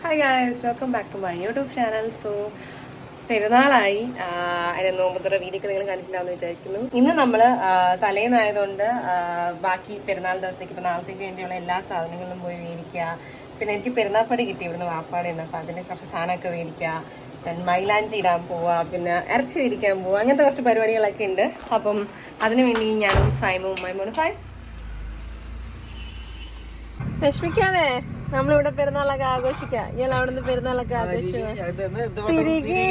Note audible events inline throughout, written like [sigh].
Hi guys welcome back to my YouTube channel so പെരുന്നാളായി. അതിന് നോമ്പുതുറ video നിങ്ങൾ കണ്ടിട്ടില്ലാന്ന് വിചാരിക്കുന്നു. ഇന്ന് നമ്മൾ തലേന്നായതുകൊണ്ട് ബാക്കി പെരുന്നാൾ ദിവസത്തേക്ക് ഇപ്പം നാളത്തേക്ക് വേണ്ടിയുള്ള എല്ലാ സാധനങ്ങളും പോയി മേടിക്കുക. പിന്നെ എനിക്ക് പെരുന്നാൾപ്പടി കിട്ടി ഇവിടുന്ന് വാപ്പാടെ നിന്ന്. അപ്പം അതിന് കുറച്ച് സാധനമൊക്കെ മേടിക്കുക. ദെൻ മൈലാഞ്ചി ഇടാൻ പോവുക. പിന്നെ ഇറച്ചി മേടിക്കാൻ പോവുക. അങ്ങനത്തെ കുറച്ച് പരിപാടികളൊക്കെ ഉണ്ട്. അപ്പം അതിനു വേണ്ടി ഞാനും ഫൈമും ഉമ്മയും ഫൈവ് വിഷമിക്കാതെ. നമ്മളിവിടെ പെരുന്നാളൊക്കെ ആഘോഷിക്കാം. ഞാൻ അവിടുന്ന് പെരുന്നാളൊക്കെ ആഘോഷിച്ചു തിരികെ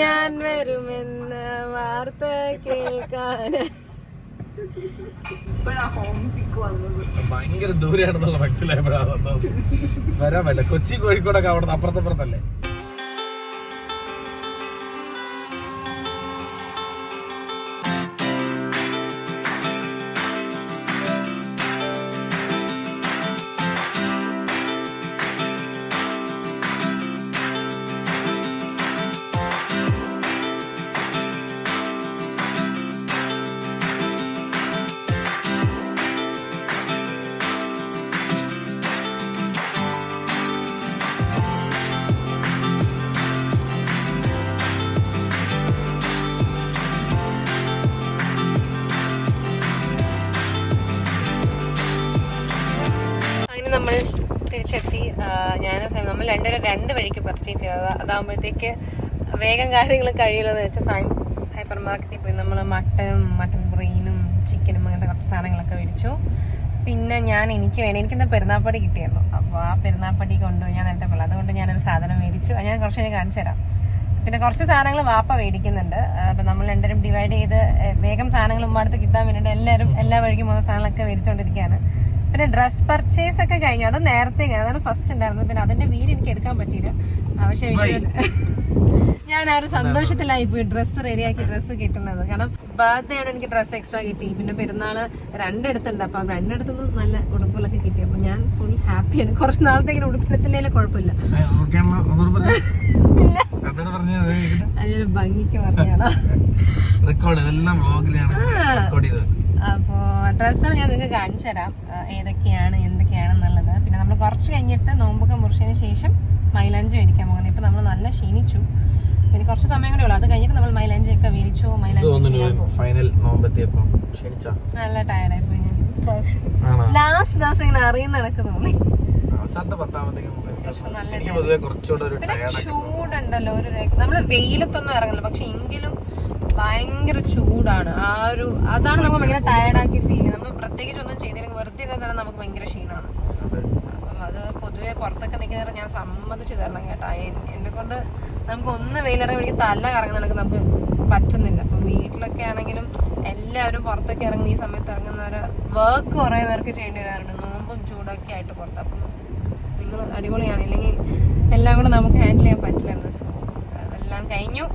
ഞാൻ വരുമെന്ന് വാർത്ത കേൾക്കാൻ. ഭയങ്കര ദൂരെയാണെന്നുള്ള മനസ്സിലായപ്പോഴാണ് വരാമല്ലേ വരാൻ പറ്റില്ല. കൊച്ചി കോഴിക്കോടൊക്കെ അവിടെ അപ്പുറത്തപ്പുറത്തല്ലേ? രണ്ടുപേരും രണ്ട് വഴിക്ക് പർച്ചേസ് ചെയ്തത്. അതാകുമ്പോഴത്തേക്ക് വേഗം കാര്യങ്ങൾ കഴിയുമല്ലോ എന്ന് വെച്ചാൽ ഫൈൻ ഹൈപ്പർ മാർക്കറ്റിൽ പോയി നമ്മൾ മട്ടനും മട്ടൻ ബ്രെയിനും ചിക്കനും അങ്ങനത്തെ കുറച്ച് സാധനങ്ങളൊക്കെ മേടിച്ചു. പിന്നെ ഞാൻ എനിക്ക് വേണ്ടി എനിക്കിന്ന് പെരുന്നാപ്പടി കിട്ടിയായിരുന്നു അപ്പോൾ ആ പെരുന്നാപ്പടി കൊണ്ട് ഞാൻ നേരത്തെ പോലെ അതുകൊണ്ട് ഞാനൊരു സാധനം മേടിച്ചു. ഞാൻ കുറച്ച് കഴിഞ്ഞ് കാണിച്ചു തരാം. പിന്നെ കുറച്ച് സാധനങ്ങൾ വാപ്പ മേടിക്കുന്നുണ്ട്. അപ്പം നമ്മൾ രണ്ടുപേരും ഡിവൈഡ് ചെയ്ത് വേഗം സാധനങ്ങൾ ഉമ്മടുത്ത് കിട്ടാൻ വേണ്ടിയിട്ട് എല്ലാവരും എല്ലാ വഴിക്കും പോകുന്ന സാധനങ്ങളൊക്കെ മേടിച്ചുകൊണ്ടിരിക്കുകയാണ് പിന്നെ ഡ്രസ് പർച്ചേസ് ഒക്കെ കഴിഞ്ഞു. അത് നേരത്തെ അതാണ് ഫസ്റ്റ് ഉണ്ടായിരുന്നത്. പിന്നെ അതിന്റെ വീര് എനിക്ക് എടുക്കാൻ പറ്റിയില്ല. പക്ഷേ [laughs] ഞാൻ ആ ഒരു സന്തോഷത്തിലായി പോയി. ഡ്രസ്സ് റെഡിയാക്കി ഡ്രസ്സ് കിട്ടുന്നത്. കാരണം ബർത്ത്ഡേ ആണ് എനിക്ക് ഡ്രസ്സ് എക്സ്ട്രാ കിട്ടി. പിന്നെ പെരുന്നാൾ രണ്ടിടത്തുണ്ട്. അപ്പം രണ്ടിടത്തുനിന്ന് നല്ല ഉടുപ്പുകളൊക്കെ കിട്ടി. അപ്പം ഞാൻ ഫുൾ ഹാപ്പിയാണ് കുറച്ച് നാളത്തേക്ക് ഉടുപ്പിടത്തില്ലേ കുഴപ്പമില്ല. അതൊരു ഭംഗിക്ക് പറഞ്ഞാണ് റെക്കോർഡ് [laughs] ഇതെല്ലാം വ്ളോഗിലാണ് റെക്കോർഡ് ചെയ്തത് അപ്പോൾ ഡ്രസ്സുകൾ ഞാൻ നിങ്ങൾക്ക് കാണിച്ചു തരാം. ഏതൊക്കെയാണ് എന്തൊക്കെയാണെന്നുള്ളത്. പിന്നെ നമ്മൾ കുറച്ച് കഴിഞ്ഞിട്ട് നോമ്പൊക്കെ മുറിച്ചതിന് ശേഷം മൈലാഞ്ചി മേടിക്കാൻ പോകുന്നത് ഇപ്പം നമ്മൾ നല്ല ക്ഷീണിച്ചു. പിന്നെ കുറച്ച് സമയം കൂടെ ഉള്ളൂ. അത് കഴിഞ്ഞിട്ട് നമ്മൾ മൈലാഞ്ചി ഒക്കെ മേടിച്ചു മൈലാഞ്ചി നല്ല ടയർഡായി പോയി ഞാൻ. ലാസ്റ്റ് ദിവസം ഇങ്ങനെ അറിയുന്ന തോന്നി. ചൂടുണ്ടല്ലോ ഒരു നമ്മൾ വെയിലത്തൊന്നും ഇറങ്ങില്ല പക്ഷെ എങ്കിലും ഭയങ്കര ചൂടാണ്. ആ ഒരു അതാണ് നമുക്ക് ഭയങ്കര ടയർഡാക്കി ഫീൽ ചെയ്യുന്നത്. നമ്മൾ പ്രത്യേകിച്ച് ഒന്നും ചെയ്തില്ലെങ്കിൽ വെറുതെ ഇരുന്നാൽ തന്നെ നമുക്ക് ഭയങ്കര ക്ഷീണമാണ്. അപ്പം അത് പൊതുവെ പുറത്തൊക്കെ നിൽക്കുന്നവരെ ഞാൻ സമ്മതിച്ചു തരണം കേട്ടോ. എന്നെ കൊണ്ട് നമുക്ക് ഒന്ന് വെയിലിറങ്ങി എനിക്ക് തല കറങ്ങുന്ന നമുക്ക് പറ്റുന്നില്ല. അപ്പം വീട്ടിലൊക്കെ ആണെങ്കിലും എല്ലാവരും പുറത്തൊക്കെ ഇറങ്ങുന്ന ഈ സമയത്ത് ഇറങ്ങുന്നവരെ വർക്ക് കുറേ പേർക്ക് ചെയ്യേണ്ടി വരാറുണ്ട്. നോമ്പും ചൂടൊക്കെ ആയിട്ട് പുറത്ത്. അപ്പം നിങ്ങൾ അടിപൊളിയാണ്. ഇല്ലെങ്കിൽ എല്ലാം കൂടെ നമുക്ക് ഹാൻഡിൽ ചെയ്യാൻ പറ്റില്ലായിരുന്നു. സോ അതെല്ലാം കഴിഞ്ഞു.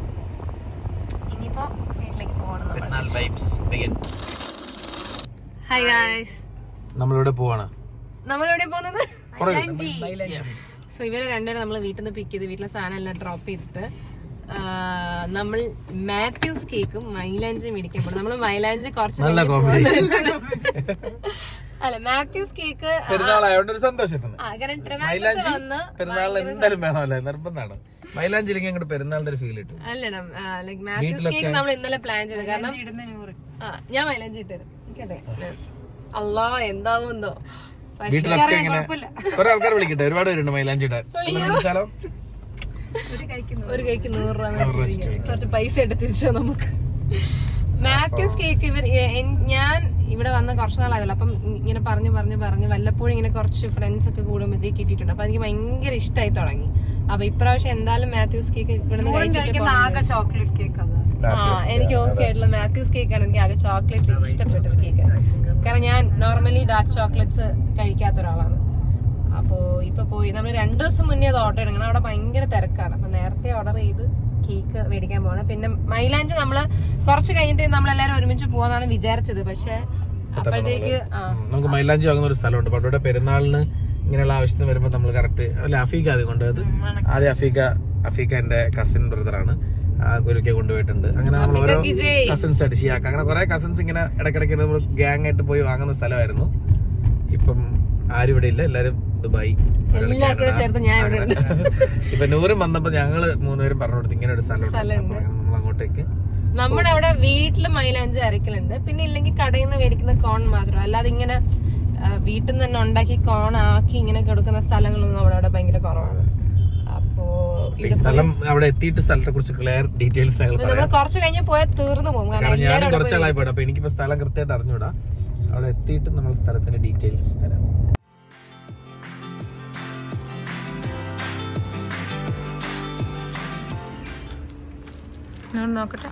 ഇനിയിപ്പോ വീട്ടിലേക്ക് പോകണം ഹായ് ഗായ്സ് നമ്മളിവിടെ പോവാണ്? നമ്മളിവിടെ പോകുന്നത്? സോ ഇവരെ രണ്ടുപേരും നമ്മൾ വീട്ടിൽ നിന്ന് പിക്ക് ചെയ്ത് വീട്ടിലെ സാധനം എല്ലാം ഡ്രോപ്പ് ചെയ്തിട്ട് നമ്മൾ മാത്യൂസ് കേക്കും മൈലാഞ്ചി മേടിക്കാൻ പോകും നമ്മൾ മൈലാഞ്ചി കുറച്ച് [laughs] അല്ല മാത്യൂസ് കേക്ക് പെരുന്നാളായോണ്ട് ഒരു സന്തോഷത്തിന്. മൈലാഞ്ചി പെരുന്നാളിൽ എന്തായാലും വേണമല്ലേ? നിർബന്ധമാണ്. മൈലാഞ്ചി ഇല്ലെങ്കിൽ അങ്ങോട്ട് പെരുന്നാളിന്റെ ഒരു ഫീൽ കിട്ടും. അല്ലടാ ലൈക് മാത്യൂസ് കേക്ക് നമ്മൾ ഇന്നലെ പ്ലാൻ ചെയ്തു. കാരണം ആ ഞാൻ മൈലാഞ്ചി ഇട്ടുതരും അല്ലാ എന്താവുന്നോ വീട്ടിലൊക്കെ ഇങ്ങനെ കുറെ ആൾക്കാർ വിളിക്കട്ടെ? ഒരുപാട് പേരുണ്ട് മൈലാഞ്ചി ഇടാൻ. വിളിച്ചാലോ? ഒരു കൈക്ക് നൂറ് രൂപ കുറച്ച് പൈസ എടുത്ത് തിരിച്ചോ നമുക്ക്. മാത്യൂസ് കേക്ക് ഇവർ ഞാൻ ഇവിടെ വന്ന് കുറച്ച് നാളായല്ലോ. അപ്പം ഇങ്ങനെ പറഞ്ഞു പറഞ്ഞു പറഞ്ഞു വല്ലപ്പോഴും ഇങ്ങനെ കുറച്ച് ഫ്രണ്ട്സ് ഒക്കെ കൂടുമ്പോഴത്തേക്ക് കിട്ടിയിട്ടുണ്ട്. അപ്പൊ എനിക്ക് ഭയങ്കര ഇഷ്ടമായി തുടങ്ങി. അപ്പൊ ഇപ്രാവശ്യം എന്തായാലും മാത്യൂസ് കേക്ക് ഇവിടെ ചോക്ലേറ്റ് കേക്ക് ആ എനിക്ക് ഓക്കെ ആയിട്ടുള്ള മാത്യൂസ് കേക്ക് ആണ് എനിക്ക് ആകെ ചോക്ലേറ്റ് ഇഷ്ടപ്പെട്ട ഒരു കേക്ക് കാരണം ഞാൻ നോർമലി ഡാർക്ക് ചോക്ലേറ്റ്സ് കഴിക്കാത്ത ഒരാളാണ്. അപ്പോ ഇപ്പൊ പോയി. നമ്മൾ രണ്ടു ദിവസം മുന്നേ അത് ഓർഡർ ചെയ്യണം അവിടെ ഭയങ്കര തിരക്കാണ്. അപ്പൊ നേരത്തെ ഓർഡർ ചെയ്ത് കേക്ക് മേടിക്കാൻ പോകണം പിന്നെ മൈലാഞ്ചി നമ്മൾ കുറച്ച് കഴിഞ്ഞിട്ട് നമ്മളെല്ലാരും ഒരുമിച്ച് പോവാന്നാണ് വിചാരിച്ചത്. പക്ഷെ നമുക്ക് മൈലാഞ്ചി വാങ്ങുന്ന ഒരു സ്ഥലമുണ്ട്. അപ്പൊ അവിടെ പെരുന്നാളിന് ഇങ്ങനെയുള്ള ആവശ്യത്തിന് വരുമ്പോൾ നമ്മൾ കറക്റ്റ് അല്ല അഫീഖ അത് കൊണ്ടുപോയത് ആദ്യം അഫീഖ അഫീഖ എന്റെ കസിൻ ബ്രദറാണ് ഗുരുക്കെ കൊണ്ടുപോയിട്ടുണ്ട്. അങ്ങനെ നമ്മൾ ഓരോ. കസിൻസ് ആയിട്ട് ഷിയാക്ക അങ്ങനെ കുറെ കസിൻസ് ഇങ്ങനെ ഇടയ്ക്കിടയ്ക്ക് നമ്മൾ ഗ്യാങ് ആയിട്ട് പോയി വാങ്ങുന്ന സ്ഥലമായിരുന്നു. ഇപ്പം ആരും ഇവിടെ ഇല്ല. എല്ലാരും ദുബായ്. ഇപ്പൊ നൂറും വന്നപ്പോ ഞങ്ങൾ മൂന്നുപേരും പറഞ്ഞു കൊടുത്തു ഇങ്ങനെ ഒരു സ്ഥലം. നമ്മൾ അങ്ങോട്ടേക്ക് നമ്മുടെ അവിടെ വീട്ടിൽ മൈലാഞ്ചി അരക്കലുണ്ട്. പിന്നെ ഇല്ലെങ്കിൽ കടയിൽ നിന്ന് മേടിക്കുന്ന കോൺ മാത്രം. അല്ലാതെ ഇങ്ങനെ വീട്ടിൽ നിന്ന് തന്നെ ഉണ്ടാക്കി കോൺ ആക്കി ഇങ്ങനെ കൊടുക്കുന്ന സ്ഥലങ്ങളൊന്നും നമ്മുടെ അവിടെ ഭയങ്കര കുറവാണ്. അപ്പോ ഈ സ്ഥലം അവിടെ എത്തിയിട്ട് സ്ഥലത്തെ കുറിച്ച് ക്ലിയർ ഡീറ്റെയിൽസ് ഞങ്ങൾ പറയാം. നമ്മൾ കുറച്ച് കഴിഞ്ഞ് പോയാൽ തീർന്നു പോകും. കാരണം ഞാൻ കുറച്ചാളായി പോയിട്ട് അപ്പൊ എനിക്കിപ്പോ സ്ഥലം കൃത്യമായിട്ട് അറിഞ്ഞൂടാ. അവിടെ എത്തിയിട്ട് നമ്മൾ സ്ഥലത്തിന്റെ ഡീറ്റെയിൽസ് തരാം. ഞാൻ നോക്കട്ടെ.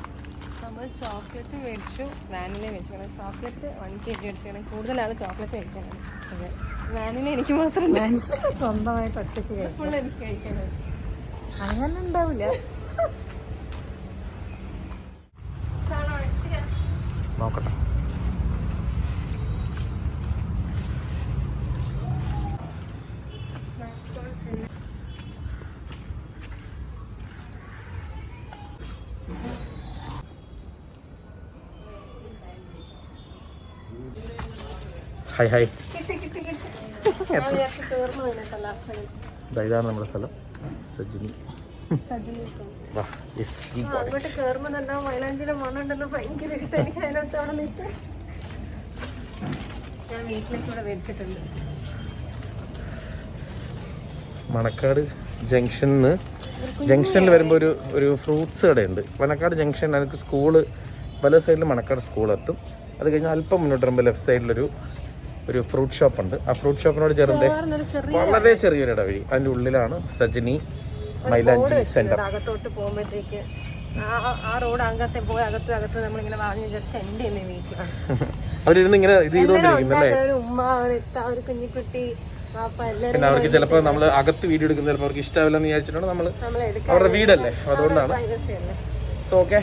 നമ്മൾ ചോക്ലേറ്റ് മേടിച്ചു വാനില മേടിച്ചു. ചോക്ലേറ്റ് വൺ കെ ജി മേടിച്ചു. കൂടുതൽ ആൾ ചോക്ലേറ്റ് കഴിക്കാനാണ്. അതെ. വാനില എനിക്ക് മാത്രം സ്വന്തമായിട്ട് ഒറ്റയ്ക്ക് കഴിക്കും. ഫുൾ എനിക്ക് കഴിക്കാനാണ്. അങ്ങനെ ഉണ്ടാവില്ല. നോക്കട്ടെ. ഹായ് ഹായ് ഇതാണ് നമ്മുടെ സ്ഥലം. സജിനി. അങ്ങോട്ട് തന്നെ മൈലാഞ്ചിയുടെ ഭയങ്കര ഇഷ്ടം. എനിക്ക് അതിനകത്ത് അവിടെ നിൽക്കാൻ ഞാൻ മേടിച്ചിട്ടുണ്ട്. മണക്കാട് ജംഗ്ഷനിന്ന് ജംഗ്ഷനിൽ വരുമ്പോൾ ഒരു ഒരു ഫ്രൂട്ട്സ് കടയുണ്ട്. മണക്കാട് ജംഗ്ഷൻ എനിക്ക് സ്കൂൾ വല സൈഡിൽ മണക്കാട് സ്കൂൾ എത്തും. അത് കഴിഞ്ഞാൽ അല്പം മുന്നോട്ട് വരുമ്പോൾ ലെഫ്റ്റ് സൈഡിലൊരു ഒരു ഫ്രൂട്ട് ഷോപ്പ് ഉണ്ട്. ആ ഫ്രൂട്ട് ഷോപ്പിനോട് ചേർന്ന് വളരെ ചെറിയൊരു ഇടവഴി അതിന്റെ ഉള്ളിലാണ് സജിനി മൈലാഞ്ചി സെന്റർ അകത്തോട്ട് പോകുമ്പോഴത്തേക്ക് ആ- റോഡ് അകത്തെ പോയി അകത്ത് അകത്ത് നമ്മളിങ്ങനെ വാങ്ങി ജസ്റ്റ് എൻഡ് ചെയ്യുന്ന വീട്ടിലാണ്. [laughs] അവരിരുന്ന് ഇങ്ങനെ ഇത് ചെയ്തോണ്ടിരിക്കുന്നല്ലേ ഉമ്മ ഒരു കുഞ്ഞിക്കുട്ടി പിന്നെ അവർക്ക് ചിലപ്പോ നമ്മൾ അകത്ത് വീഡിയോ എടുക്കുന്ന ചിലപ്പോ അവർക്ക് ഇഷ്ടമാവില്ലെന്ന് വിചാരിച്ചിട്ടാണ് നമ്മൾ അവരുടെ വീടല്ലേ? അതുകൊണ്ടാണ്. സോ ഓക്കെ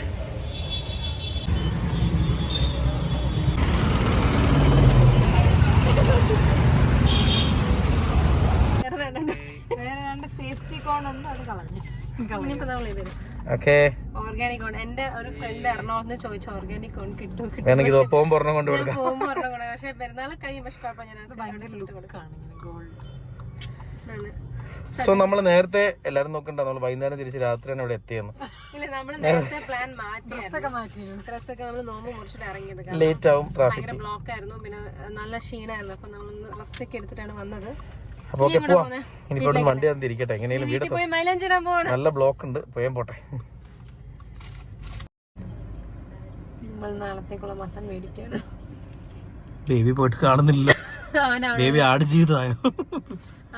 ഓർഗാനിക് എന്റെ ഒരു ഫ്രണ്ട് എറണാകുളത്ത് ചോദിച്ചു ഓർഗാനിക് കിട്ടും. കൊണ്ട് കൊടുക്കാം. പക്ഷെ പെരുന്നാൾ കഴിയും പക്ഷെ കുഴപ്പം ഞാൻ അത് ഭയങ്കര സോ നമ്മൾ നേരത്തെ എല്ലാരും നോക്കണ്ട. നമ്മൾ വൈകുന്നേരം തിരിച്ച് രാത്രിയാണ് ഇവിടെ എത്തിയെന്ന്. ഇല്ല നമ്മൾ നേരത്തെ പ്ലാൻ മാറ്റി ഡ്രസ്സൊക്കെ നമ്മൾ നോമ്പ് മുറിച്ചിട്ട് ഇറങ്ങിയത് ലേറ്റ് ആവും ട്രാഫിക് ബ്ലോക്ക് ആയിരുന്നു. പിന്നെ നല്ല ക്ഷീണമായിരുന്നു. അപ്പൊ നമ്മൾ റെസ്റ്റ് ഒക്കെ എടുത്തിട്ടാണ് വന്നത്. അപ്പൊ ഓക്കെ പോവാം. ഇനിയിപ്പോ ഇവിടെ വണ്ടി തന്നെ തിരിക്കട്ടെ എങ്ങനെയും വീട് നല്ല ബ്ലോക്ക് ഉണ്ട് പോയാൻ പോട്ടെ നാളത്തേക്കുള്ള മേടിക്കാണ്. ബേബി പോയിട്ട് കാണുന്നില്ല. ബേബി ആട് ജീവിതമായോ?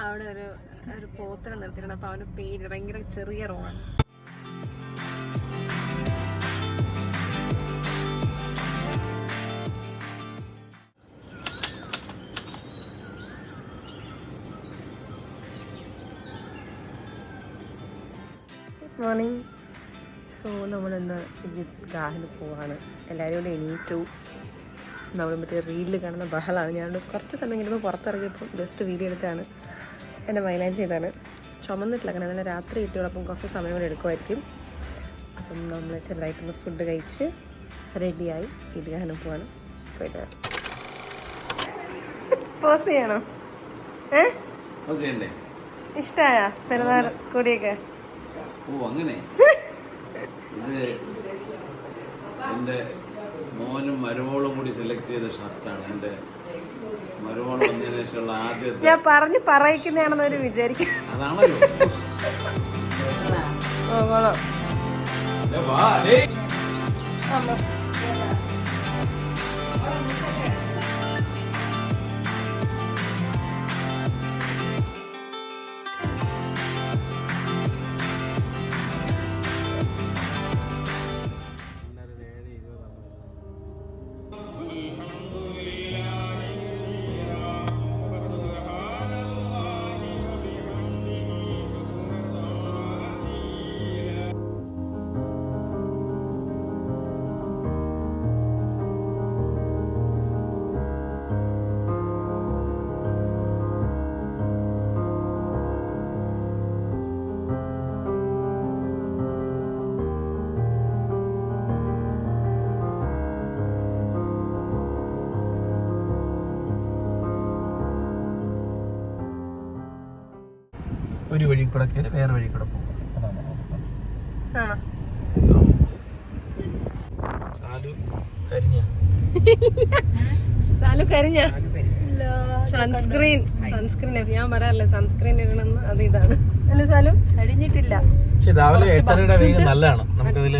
അവിടെ ഒരു ഒരു പോത്തിനെ നിർത്തിയിട്ടുണ്ട്. അപ്പൊ അവന് പേര് ഭയങ്കര ചെറിയ റോഡാണ് മോർണിംഗ് സോ നമ്മളിന്ന് ഗാഹിന് പോവാണ്. എല്ലാവരും കൂടെ എണീറ്റു. നമ്മൾ മറ്റേ റീലിൽ കാണുന്ന ബഹളാണ്. ഞാൻ കുറച്ച് സമയം കഴിയുമ്പോൾ പുറത്തിറങ്ങിയപ്പോൾ ജസ്റ്റ് വീഡിയോ എടുത്താണ്. എന്റെ മൈലാഞ്ചി ചെയ്താണ്. ചുമന്നിട്ടില്ല കാരണം എന്നാൽ രാത്രി കിട്ടിയോളപ്പം കുറച്ച് സമയം കൂടെ എടുക്കുമായിരിക്കും. അപ്പം നമ്മൾ ചെറുതായിട്ടൊന്ന് ഫുഡ് കഴിച്ച് റെഡിയായി ഈദ്ഗാഹിന് പോവാണ്. പോയിട്ട് പോസ് ചെയ്യണോ? ഏ? ഇഷ്ടായ? ഇഷ്ടമായ പെരുന്നാൾ കൂടിയൊക്കെ? ഓ അങ്ങനെ? ഇത് എന്റെ മോനും മരുമോളും കൂടി സെലക്ട് ചെയ്ത ഷർട്ടാണ് എന്റെ മരുമോൾ വന്നതിന് ശേഷമുള്ള ആദ്യത്തെ ഞാൻ പറഞ്ഞ് പറയിക്കുന്നതാണെന്ന് ഒരു വിചാരിക്കും അതാണല്ലോ. ഓ കൊള്ളാം. ഒരു വഴി കൂടെ കയറി വേറെ വഴി കൂടെ പോകും സാലു കരിഞ്ഞ. സാലു കരിഞ്ഞ? സൺസ്ക്രീൻ. സൺസ്ക്രീൻ ഞാൻ പറയാറില്ല സൺസ്ക്രീൻ ഇടണം അത് ഇതാണ്. അല്ല സാലു? കഴിഞ്ഞിട്ടില്ല രാവിലെ എട്ടരയുടെ വെയിൽ നല്ലതാണ്. നമുക്കതിൽ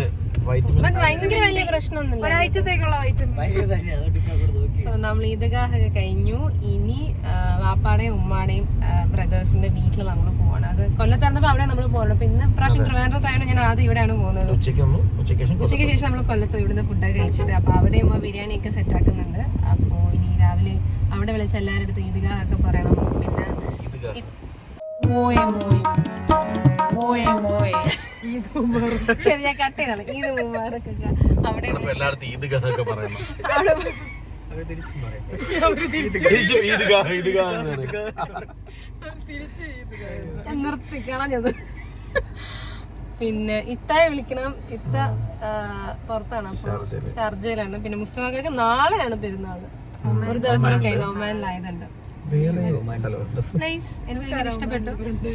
വൈറ്റമിൻ ഭയങ്കര വലിയ പ്രശ്നമൊന്നുമില്ല. ഒരാഴ്ചത്തേക്കുള്ള വൈറ്റമിൻ. സോ നമ്മൾ ഈദ്ഗാഹൊക്കെ കഴിഞ്ഞു. ഇനി വാപ്പാടെയും ഉമ്മാടെയും ബ്രദേഴ്സിന്റെ വീട്ടിൽ നമ്മൾ പോകണം അത് കൊല്ലത്തായിരുന്നപ്പോ അവിടെ നമ്മൾ പോകണം പിന്നെ ഇന്ന് പ്രാവശ്യം ട്രിവാൻഡ്രത്തായാണ് ഞാൻ ആദ്യം ഇവിടെയാണ് പോകുന്നത് ഉച്ചയ്ക്ക് ഒന്ന് ഉച്ചയ്ക്ക് ശേഷം നമ്മൾ കൊല്ലത്ത് ഇവിടുന്ന് ഫുഡൊക്കെ കഴിച്ചിട്ട് അപ്പൊ അവിടെ ഉമ്മ ബിരിയാണി ഒക്കെ സെറ്റ് ആക്കുന്നുണ്ട്. അപ്പോ ഇനി രാവിലെ അവിടെ വിളിച്ച് എല്ലാവരുടെ അടുത്ത് ഈദ്ഗാഹ്. ഒക്കെ പറയണം പിന്നെ. ശരി ഞാൻ കട്ട് ചെയ്താണ് ഈദ് മുബാറക് ഒക്കെ അവിടെ ഈദ് എല്ലായിടത്തും ഈദ്ഗാഹൊക്കെ പറയണം. അവിടെ പിന്നെ ഇത്തായെ വിളിക്കണം. ഇത്ത പുറത്താണ്. അപ്പൊ ഷർജയിലാണ്. പിന്നെ മുസ്ലിമൊക്കെ നാളെയാണ് പെരുന്നാൾ ഒരു ദിവസം കഴിഞ്ഞ ഒമാനിലായതുണ്ട് വേറെ സ്ഥലമുണ്ട്. നൈസ് എനിക്ക് ഇഷ്ടപ്പെട്ടു.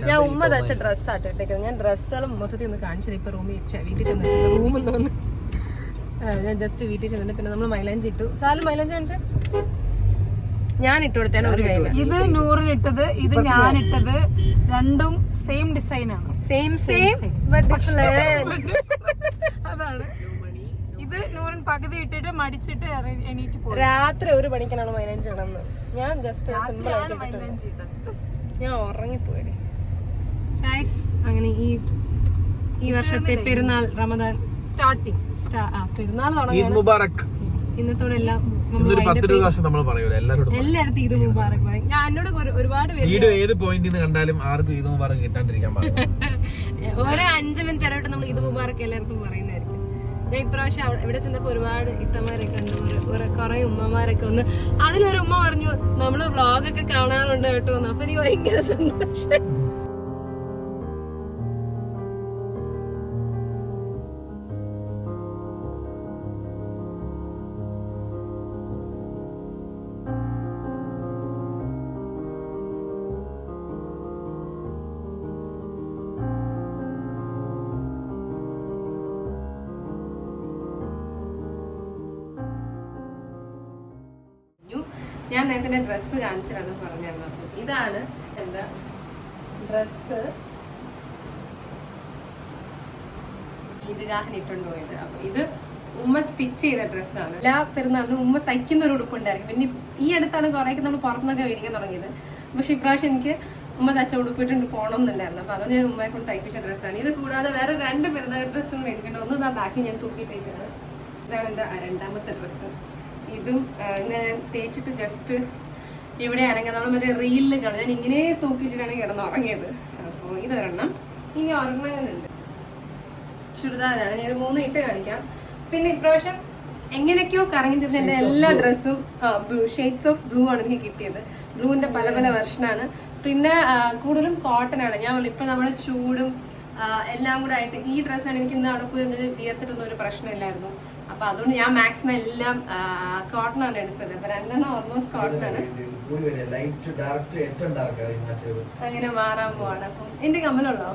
ഞാൻ ഉമ്മ തച്ച ഡ്രസ്സാട്ടോ ഇട്ടേക്കുന്നത്. ഞാൻ ഡ്രസ്സുകളും മൊത്തത്തിൽ ഒന്ന് കാണിച്ചത് ഇപ്പൊ റൂമിൽ വീട്ടിൽ ചെന്നിട്ടുണ്ട് റൂമിൽ നിന്ന് ഞാൻ ജസ്റ്റ് വീട്ടിൽ ചെന്നിട്ട് പിന്നെ നമ്മൾ മൈലഞ്ച് ഇട്ടു. സാലും മൈലഞ്ച് ഞാൻ ഇട്ടു കൊടുത്തേനെ ഒരു കൈ ഇത് നൂറിന് ഇട്ടത് ഇത് ഞാൻ ഇട്ടത് രണ്ടും സെയിം ഡിസൈൻ ആണ്. സെയിം സെയിം ബട്ട് അതാണ്. ഇത് നൂറിന് പകുതി ഇട്ടിട്ട് മടിച്ചിട്ട് എണീറ്റ് പോയി. രാത്രി ഒരു മണിക്കാണ് മൈലഞ്ച് ഇടുന്നത് ഞാൻ ജസ്റ്റ് സിമ്പിൾ ആയിട്ട്. ഞാൻ ഉറങ്ങിപ്പോയി. ഗൈസ് അങ്ങനെ ഈ ഈ വർഷത്തെ പെരുന്നാൾ റമദാൻ സ്റ്റാർട്ടിങ് പെരുന്നാൾ ഈദ് മുബാറക്. ഇന്നത്തോടെ എല്ലാം എല്ലായിടത്തും ഇത് മുബാറക് പറയും. ഞാൻ എന്നോട് ഒരു- ഒരുപാട് പേര് വീഡിയോ ഏത് പോയിന്റിൽ കണ്ടാലും ആർക്കും ഈദ് മുബാറക് കിട്ടാണ്ടിരിക്കാൻ [laughs] ഓരോ അഞ്ച് മിനിറ്റ് ഇടവിട്ട് നമ്മൾ ഇത് മുബാറക് എല്ലാവർക്കും പറയുന്നതായിരിക്കും. ഞാൻ ഇപ്രാവശ്യം ഇവിടെ ചെന്നപ്പോ ഒരുപാട് ഇത്തമാരൊക്കെ ഉണ്ട് കുറെ ഉമ്മമാരൊക്കെ ഒന്ന് അതിലൊരു ഉമ്മ പറഞ്ഞു നമ്മൾ വ്ളോഗൊക്കെ കാണാറുണ്ട് കേട്ടോ. അപ്പൊ എനിക്ക് ഭയങ്കര സന്തോഷം. ഞാൻ നേരത്തെ ഡ്രസ്സ് കാണിച്ചത് പറഞ്ഞിരുന്നു. അപ്പൊ ഇതാണ് എന്താ ഡ്രസ്സ് ഈദ്ഗാഹിന് ഇട്ടുകൊണ്ട് പോയത് അപ്പൊ ഇത് ഉമ്മ സ്റ്റിച്ച് ചെയ്ത ഡ്രസ്സാണ് എല്ലാ പെരുന്നാളിനും ഉമ്മ തയ്ക്കുന്ന ഒരു ഉടുപ്പുണ്ടായിരിക്കും പിന്നെ ഈ അടുത്താണ് കുറേയൊക്കെ നമ്മൾ പുറത്തുനിന്നൊക്കെ മേടിക്കാൻ തുടങ്ങിയത്. പക്ഷെ ഇപ്രാവശ്യം എനിക്ക് ഉമ്മ തച്ച ഉടുപ്പിട്ടുണ്ട് പോകണം എന്നുണ്ടായിരുന്നു അപ്പൊ അതുകൊണ്ട് ഞാൻ ഉമ്മയെ കൊണ്ട് തയ്പ്പിച്ച ഡ്രസ്സാണ് ഇത് കൂടാതെ വേറെ രണ്ട് പെരുന്നാൾ ഡ്രസ്സും മേടിക്കേണ്ട ഒന്ന് ആ ബാക്കി ഞാൻ തൂക്കിയിട്ടേക്കാണ് ഇതാണ് എന്റെ രണ്ടാമത്തെ ഡ്രസ്സ് ഇതും ഞാൻ തേച്ചിട്ട് ജസ്റ്റ് ഇവിടെ ആണെങ്കിൽ നമ്മൾ മറ്റേ റീലിൽ കാണും. ഞാൻ ഇങ്ങനെ തൂക്കിയിട്ടാണ് കിടന്ന് ഉറങ്ങിയത് അപ്പോൾ ഇതൊരെണ്ണം ഇനി ഒരെണ്ണങ്ങളുണ്ട്. ചുരിദാറാണ്. ഞാൻ ഇത് മൂന്ന് ഇട്ട് കാണിക്കാം. പിന്നെ ഇപ്രാവശ്യം എങ്ങനെയൊക്കെയോ കറങ്ങി തിരിഞ്ഞ എന്റെ എല്ലാ ഡ്രസ്സും ബ്ലൂ ഷെയ്ഡ്സ് ഓഫ് ബ്ലൂ ആണ് എനിക്ക് കിട്ടിയത്. ബ്ലൂവിന്റെ പല പല വെർഷനാണ് പിന്നെ കൂടുതലും കോട്ടൺ ആണ്. ഞാൻ ഇപ്പൊ നമ്മുടെ ചൂടും എല്ലാം കൂടെ ആയിട്ട് ഈ ഡ്രസ്സാണ് എനിക്ക് ഇന്ന് അവിടെ പോയി വിയർത്തിട്ടൊന്നും ഒരു പ്രശ്നമില്ലായിരുന്നു. അപ്പൊ അതുകൊണ്ട് ഞാൻ മാക്സിമം എല്ലാം കോട്ടൺ ആണ് എടുത്തത്. അപ്പൊ രണ്ടെണ്ണം ഓൾമോസ്റ്റ് കോട്ടൺ ആണ്. അങ്ങനെ മാറാൻ പോവാണ്. അപ്പം എന്റെ കമ്മലുള്ളോ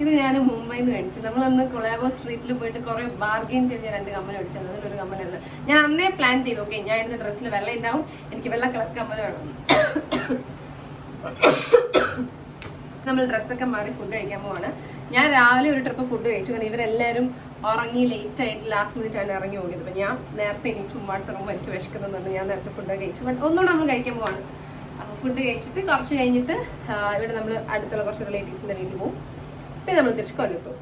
ഇത് ഞാൻ മുംബൈയിൽ നിന്ന് മേടിച്ചു. നമ്മൾ അന്ന് കൊളാബോ സ്ട്രീറ്റിൽ പോയിട്ട് കുറെ ബാർഗെയിൻ ചെയ്ത് ഞാൻ രണ്ട് കമ്മൽ മേടിച്ചത് അതിലൊരു കമ്മലായിരുന്നു ഞാൻ അന്നേ പ്ലാൻ ചെയ്തു. ഓക്കെ ഞാൻ ഇടുന്ന ഡ്രസ്സിൽ വെള്ളം ഉണ്ടാവും എനിക്ക് വെള്ള കളർ കമ്മൽ വേണം. നമ്മൾ ഡ്രസ്സൊക്കെ മാറി ഫുഡ് കഴിക്കാൻ പോവാണ്. ഞാൻ രാവിലെ ഒരു ട്രിപ്പ് ഫുഡ് കഴിച്ചു. കാരണം ഇവരെല്ലാവരും ഉറങ്ങി ലേറ്റ് ആയിട്ട് ലാസ്റ്റ് മിനിറ്റ് ആണ് ഇറങ്ങി ഓടിയത്. അപ്പം ഞാൻ നേരത്തെ എനിക്ക് ചുമ്മാ ഇറങ്ങുമ്പോൾ എനിക്ക് വിശക്കുന്നുണ്ട്. ഞാൻ നേരത്തെ ഫുഡ് കഴിച്ചു. ബട്ട് ഒന്നുകൂടെ നമ്മൾ കഴിക്കാൻ പോവാണ്. ഫുഡ് കഴിച്ചിട്ട് കുറച്ച് കഴിഞ്ഞിട്ട് ഇവിടെ നമ്മൾ അടുത്തുള്ള കുറച്ച് റിലേറ്റീവ്സിന്റെ വീട്ടിൽ പോകും പിന്നെ നമ്മൾ തിരിച്ച് കൊല്ലത്തു.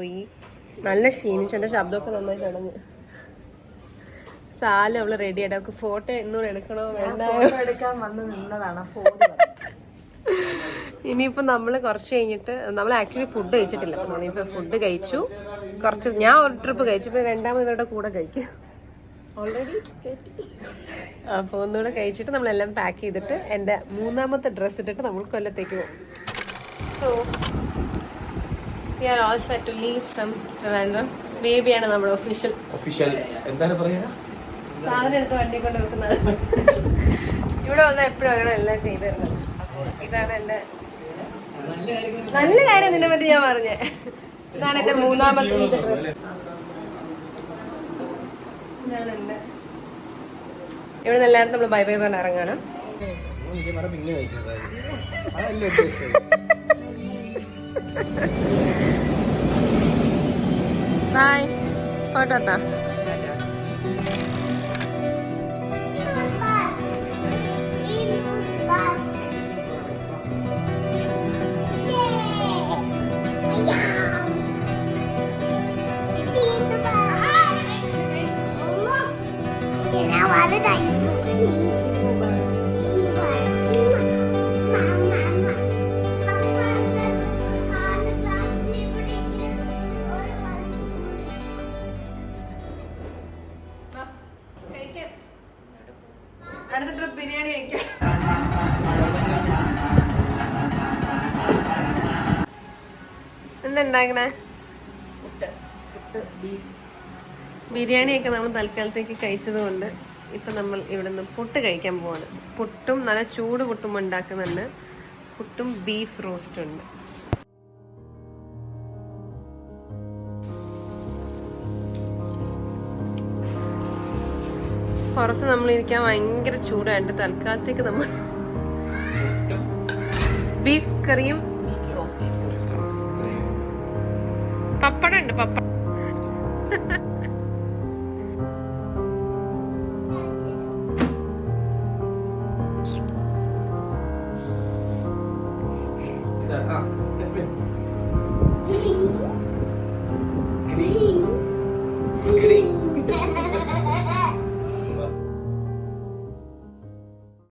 പോയി. നല്ല ക്ഷീണിച്ച് എന്റെ ശബ്ദമൊക്കെ നന്നായി തുടങ്ങി സാല അവൾ റെഡി ആയിട്ട്. അവൾക്ക് ഫോട്ടോ എന്നൂടെ എടുക്കണോ വേണ്ട? എടുക്കാൻ വന്ന് നിന്നതാണ്. ഇനിയിപ്പോ നമ്മൾ കുറച്ച് കഴിഞ്ഞിട്ട് നമ്മൾ ആക്ച്വലി ഫുഡ് കഴിച്ചിട്ടില്ല. ഇപ്പൊ ഫുഡ് കഴിച്ചു. കുറച്ച് ഞാൻ ഒരു ട്രിപ്പ് കഴിച്ചു. രണ്ടാമതോടെ രണ്ടാമത് ഇവരുടെ കൂടെ കഴിക്കും. ഓൾറെഡി അപ്പോൾ ഒന്നുകൂടെ കഴിച്ചിട്ട് നമ്മളെല്ലാം പാക്ക് ചെയ്തിട്ട് എന്റെ മൂന്നാമത്തെ ഡ്രസ്സ് ഇട്ടിട്ട് നമ്മൾ കൊല്ലത്തേക്ക് പോകും. So we are all set to leave from Trivandrum ബേബിയാണ് നമ്മുടെ ഒഫീഷ്യൽ ഒഫീഷ്യൽ എന്താണ് പറയുക സാധനം എടുത്ത് വണ്ടി കൊണ്ട് വെക്കുന്നത് ഇവിടെ വന്ന എപ്പോഴും അങ്ങനെ എല്ലാം ചെയ്തു തരുന്നത് അപ്പോൾ ഇതാണ് എന്റെ നല്ല കാര്യം നിന്നെ പറ്റി ഞാൻ പറഞ്ഞേ ഇതാണ് എന്റെ മൂന്നാമത്തെ ഡ്രസ് ഇതാണ് എന്റെ ഇവിടെ നിന്ന് എല്ലാവരും നമ്മൾ ബൈ ബൈ പറഞ്ഞ് ഇറങ്ങാണ് ബൈ പോട്ടാ അടുത്ത ട്രിപ്പ് ബിരിയാണി കഴിക്കാം. ഉണ്ടാക്കണേ ബിരിയാണിയൊക്കെ നമ്മൾ തൽക്കാലത്തേക്ക് കഴിച്ചത് കൊണ്ട് ഇപ്പം നമ്മൾ ഇവിടുന്ന് പുട്ട് കഴിക്കാൻ പോവാണ്. പുട്ടും നല്ല ചൂട് പുട്ടും ഉണ്ടാക്കുന്നുണ്ട് പുട്ടും ബീഫ് റോസ്റ്റും ഉണ്ട്. പുറത്ത് നമ്മൾ ഇരിക്കാൻ ഭയങ്കര ചൂടായിട്ട് തൽക്കാലത്തേക്ക് നമ്മൾ ബീഫ് കറിയും പപ്പടം ഉണ്ട് പപ്പടം.